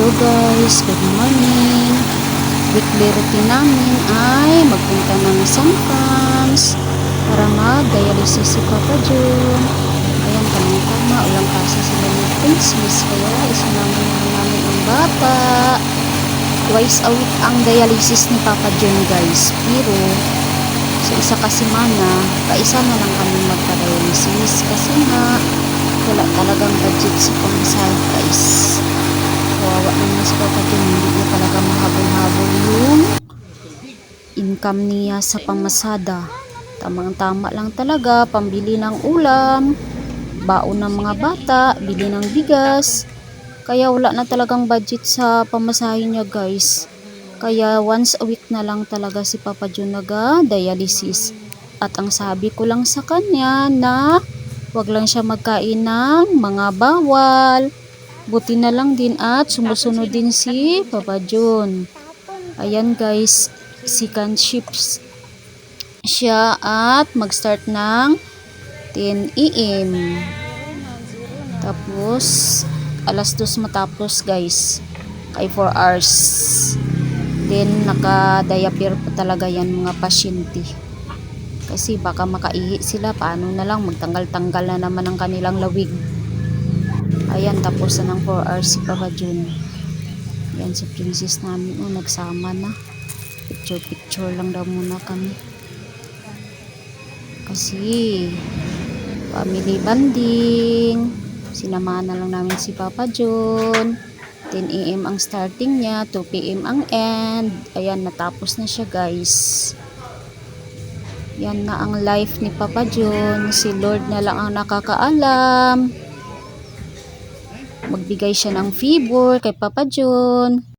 Hello guys, good morning. Weekly routine namin ay magpunta ng Samcams para mag-dialysis si Papa Jun. Ayan, tamang tama, ulang kasi sila ni Princess, kaya isinama na namin ang bata. Twice a week ang dialysis ni Papa Jun guys, pero sa isa kasi mana, kaisa na lang kami magpa-dialysis kasi nga wala talagang budget sa pamasahe guys. Kawawa naman si Papa Jun, hindi niya talaga mahabol-habol yung income niya sa pamasada. Tamang-tama lang talaga, pambili ng ulam, baon ng mga bata, bili ng bigas. Kaya wala na talagang budget sa pamasahe niya guys. Kaya once a week na lang talaga si Papa Jun naga-dialysis. At ang sabi ko lang sa kanya na wag lang siya magkain ng mga bawal. Buti na lang din at sumusunod din si Papa Jun. Ayan guys, second shifts siya at mag-start ng 10 a.m. Tapos, alas 2 matapos guys. Kay 4 hours. Then, naka-diaper pa talaga yan mga pasyente. Kasi baka makaihi sila. Paano na lang, magtanggal-tanggal na naman ang kanilang lawig. Ayan, tapos na ng 4 hours si Papa Jun. Ayan, si princess namin. Oh, nagsama na. Picture-picture lang daw muna kami. Kasi, family banding. Sinamahan na lang namin si Papa Jun. 10 a.m. ang starting niya, 2 p.m. ang end. Ayan, natapos na siya guys. Yan na ang life ni Papa Jun. Si Lord na lang ang nakakaalam. Magbigay siya ng favor kay Papa Jun.